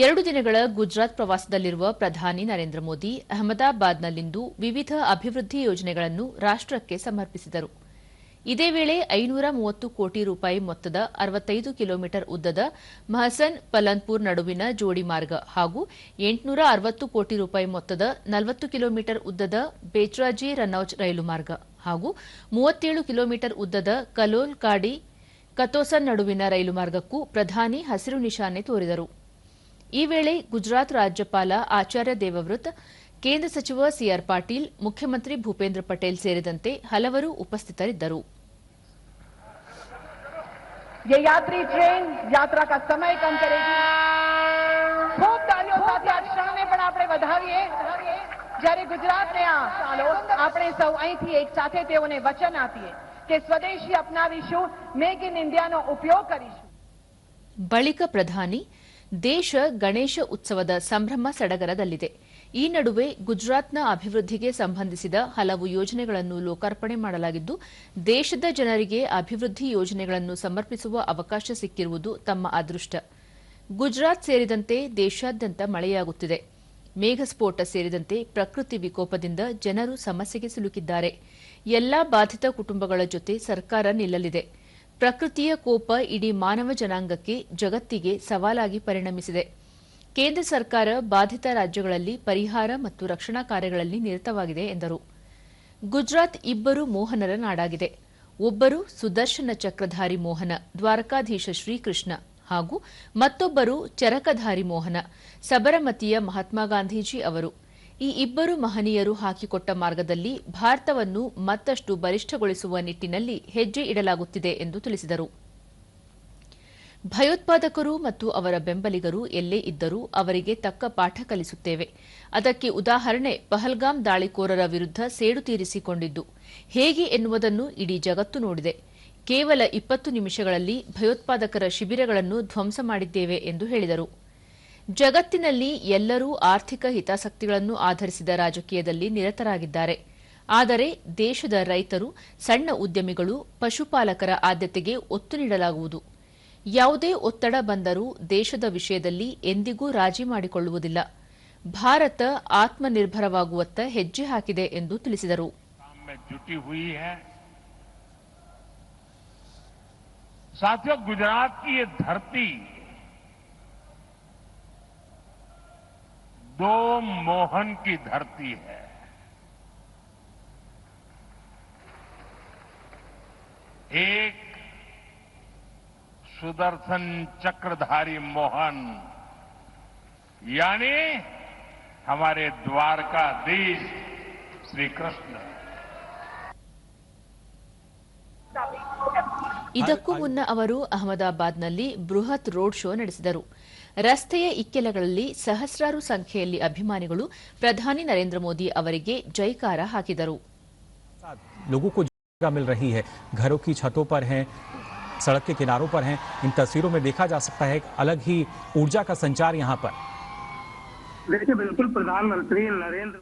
ಎರಡು ದಿನಗಳ ಗುಜರಾತ್ ಪ್ರವಾಸದಲ್ಲಿರುವ ಪ್ರಧಾನಿ ನರೇಂದ್ರ ಮೋದಿ ಅಹಮದಾಬಾದ್ನಲ್ಲಿಂದು ವಿವಿಧ ಅಭಿವೃದ್ಧಿ ಯೋಜನೆಗಳನ್ನು ರಾಷ್ಟಕ್ಕೆ ಸಮರ್ಪಿಸಿದರು. ಇದೇ ವೇಳೆ ಐನೂರ ಮೂವತ್ತು ಕೋಟಿ ರೂಪಾಯಿ ಮೊತ್ತದ ಅರವತ್ತೈದು ಕಿಲೋಮೀಟರ್ ಉದ್ದದ ಮಹಸನ್ ಪಲನ್ಪುರ್ ನಡುವಿನ ಜೋಡಿ ಮಾರ್ಗ ಹಾಗೂ ಎಂಟುನೂರ ಅರವತ್ತು ಕೋಟಿ ರೂಪಾಯಿ ಮೊತ್ತದ ನಲವತ್ತು ಕಿಲೋಮೀಟರ್ ಉದ್ದದ ಬೇಚ್ರಾಜಿ ರನೌಜ್ ರೈಲು ಮಾರ್ಗ ಹಾಗೂ ಮೂವತ್ತೇಳು ಕಿಲೋಮೀಟರ್ ಉದ್ದದ ಕಲೋಲ್ ಕಾಡಿ ಕತೋಸನ್ ನಡುವಿನ ರೈಲು ಮಾರ್ಗಕ್ಕೂ ಪ್ರಧಾನಿ ಹಸಿರು ನಿಶಾನೆ ತೋರಿದರು. ಈ ವೇಳೆ ಗುಜರಾತ್ ರಾಜ್ಯಪಾಲ ಆಚಾರ್ಯ ದೇವವ್ರತ್ ಕೇಂದ್ರ ಸಚಿವ ಸಿಆರ್ ಪಾಟೀಲ್ ಮುಖ್ಯಮಂತ್ರಿ ಭೂಪೇಂದ್ರ ಪಟೇಲ್ ಸೇರಿದಂತೆ ಹಲವರು ಉಪಸ್ಥಿತರಿದ್ದರು ये यात्री ट्रेन यात्रा का समय कम करेगी ખૂબ તાલીઓ સાથે આ ક્ષણને પણ આપણે વધાવીએ જ્યારે ગુજરાતને આ ચાલો આપણે સૌ અહીંથી એક સાથે તેઓને વચન આપીએ કે સ્વદેશી અપનાવીશું મેક ઇન ઇન્ડિયાનો ઉપયોગ કરીશું ಬಳಿಕ ಪ್ರಧಾನಿ ದೇಶ ಗಣೇಶ ಉತ್ಸವದ ಸಂಭ್ರಮ ಸಡಗರದಲ್ಲಿದೆ. ಈ ನಡುವೆ ಗುಜರಾತ್ನ ಅಭಿವೃದ್ಧಿಗೆ ಸಂಬಂಧಿಸಿದ ಹಲವು ಯೋಜನೆಗಳನ್ನು ಲೋಕಾರ್ಪಣೆ ಮಾಡಲಾಗಿದ್ದು, ದೇಶದ ಜನರಿಗೆ ಅಭಿವೃದ್ಧಿ ಯೋಜನೆಗಳನ್ನು ಸಮರ್ಪಿಸುವ ಅವಕಾಶ ಸಿಕ್ಕಿರುವುದು ತಮ್ಮ ಅದೃಷ್ಟ. ಗುಜರಾತ್ ಸೇರಿದಂತೆ ದೇಶಾದ್ಯಂತ ಮಳೆಯಾಗುತ್ತಿದೆ. ಮೇಘಸ್ಫೋಟ ಸೇರಿದಂತೆ ಪ್ರಕೃತಿ ವಿಕೋಪದಿಂದ ಜನರು ಸಮಸ್ಯೆಗೆ ಸಿಲುಕಿದ್ದಾರೆ. ಎಲ್ಲಾ ಬಾಧಿತ ಕುಟುಂಬಗಳ ಜೊತೆ ಸರ್ಕಾರ ನಿಲ್ಲಲಿದೆ. ಪ್ರಕೃತಿಯ ಕೋಪ ಇಡೀ ಮಾನವ ಜನಾಂಗಕ್ಕೆ ಜಗತ್ತಿಗೆ ಸವಾಲಾಗಿ ಪರಿಣಮಿಸಿದೆ. ಕೇಂದ್ರ ಸರ್ಕಾರ ಬಾಧಿತ ರಾಜ್ಯಗಳಲ್ಲಿ ಪರಿಹಾರ ಮತ್ತು ರಕ್ಷಣಾ ಕಾರ್ಯಗಳಲ್ಲಿ ನಿರತವಾಗಿದೆ ಎಂದರು. ಗುಜರಾತ್ ಇಬ್ಬರು ಮೋಹನರ ನಾಡಾಗಿದೆ. ಒಬ್ಬರು ಸುದರ್ಶನ ಚಕ್ರಧಾರಿ ಮೋಹನ, ದ್ವಾರಕಾಧೀಶ ಶ್ರೀಕೃಷ್ಣ ಹಾಗೂ ಮತ್ತೊಬ್ಬರು ಚರಕಧಾರಿ ಮೋಹನ, ಸಬರಮತಿಯ ಮಹಾತ್ಮ ಗಾಂಧೀಜಿ ಅವರು. ಈ ಇಬ್ಬರು ಮಹನೀಯರು ಹಾಕಿಕೊಟ್ಟ ಮಾರ್ಗದಲ್ಲಿ ಭಾರತವನ್ನು ಮತ್ತಷ್ಟು ಬಲಿಷ್ಠಗೊಳಿಸುವ ನಿಟ್ಟಿನಲ್ಲಿ ಹೆಜ್ಜೆ ಇಡಲಾಗುತ್ತಿದೆ ಎಂದು ತಿಳಿಸಿದರು. ಭಯೋತ್ಪಾದಕರು ಮತ್ತು ಅವರ ಬೆಂಬಲಿಗರು ಎಲ್ಲೇ ಇದ್ದರೂ ಅವರಿಗೆ ತಕ್ಕ ಪಾಠ ಕಲಿಸುತ್ತೇವೆ. ಅದಕ್ಕೆ ಉದಾಹರಣೆ ಪಹಲ್ಗಾಮ್ ದಾಳಿಕೋರರ ವಿರುದ್ಧ ಸೇಡು ತೀರಿಸಿಕೊಂಡಿದ್ದು. ಹೇಗೆ ಎನ್ನುವುದನ್ನು ಇಡೀ ಜಗತ್ತು ನೋಡಿದೆ. ಕೇವಲ ಇಪ್ಪತ್ತು ನಿಮಿಷಗಳಲ್ಲಿ ಭಯೋತ್ಪಾದಕರ ಶಿಬಿರಗಳನ್ನು ಧ್ವಂಸ ಮಾಡಿದ್ದೇವೆ ಎಂದು ಹೇಳಿದರು. ಜಗತ್ತಿನಲ್ಲಿ ಎಲ್ಲರೂ ಆರ್ಥಿಕ ಹಿತಾಸಕ್ತಿಗಳನ್ನು ಆಧರಿಸಿದ ರಾಜಕೀಯದಲ್ಲಿ ನಿರತರಾಗಿದ್ದಾರೆ. ಆದರೆ ದೇಶದ ರೈತರು, ಸಣ್ಣ ಉದ್ಯಮಿಗಳು, ಪಶುಪಾಲಕರ ಆದ್ಯತೆಗೆ ಒತ್ತು ನೀಡಲಾಗುವುದು. ಯಾವುದೇ ಒತ್ತಡ ಬಂದರೂ ದೇಶದ ವಿಷಯದಲ್ಲಿ ಎಂದಿಗೂ ರಾಜಿ ಮಾಡಿಕೊಳ್ಳುವುದಿಲ್ಲ. ಭಾರತ ಆತ್ಮನಿರ್ಭರವಾಗುವತ್ತ ಹೆಜ್ಜೆ ಹಾಕಿದೆ ಎಂದು ತಿಳಿಸಿದರು. काम दो मोहन की धरती है एक सुदर्शन चक्रधारी मोहन यानी हमारे द्वारकाधीश श्री कृष्ण ಇದಕ್ಕೂ ಮುನ್ನ ಅವರು ಅಹಮದಾಬಾದ್ನಲ್ಲಿ ಬೃಹತ್ ರೋಡ್ ಶೋ ನಡೆಸಿದರು ರಸ್ತೆಯ ಇಕ್ಕೆಲಗಳಲ್ಲಿ ಸಹಸ್ರಾರು ಸಂಖ್ಯೆಯಲ್ಲಿ ಅಭಿಮಾನಿಗಳು ಪ್ರಧಾನಿ ನರೇಂದ್ರ ಮೋದಿ ಅವರಿಗೆ ಜೈಕಾರ ಹಾಕಿದರು लोगों को जगह मिल रही है घरों की छतों पर हैं सड़क के किनारों पर हैं इन तस्वीरों में देखा जा सकता है एक अलग ही ऊर्जा का संचार यहाँ पर देखिए बिल्कुल प्रधानमंत्री नरेंद्र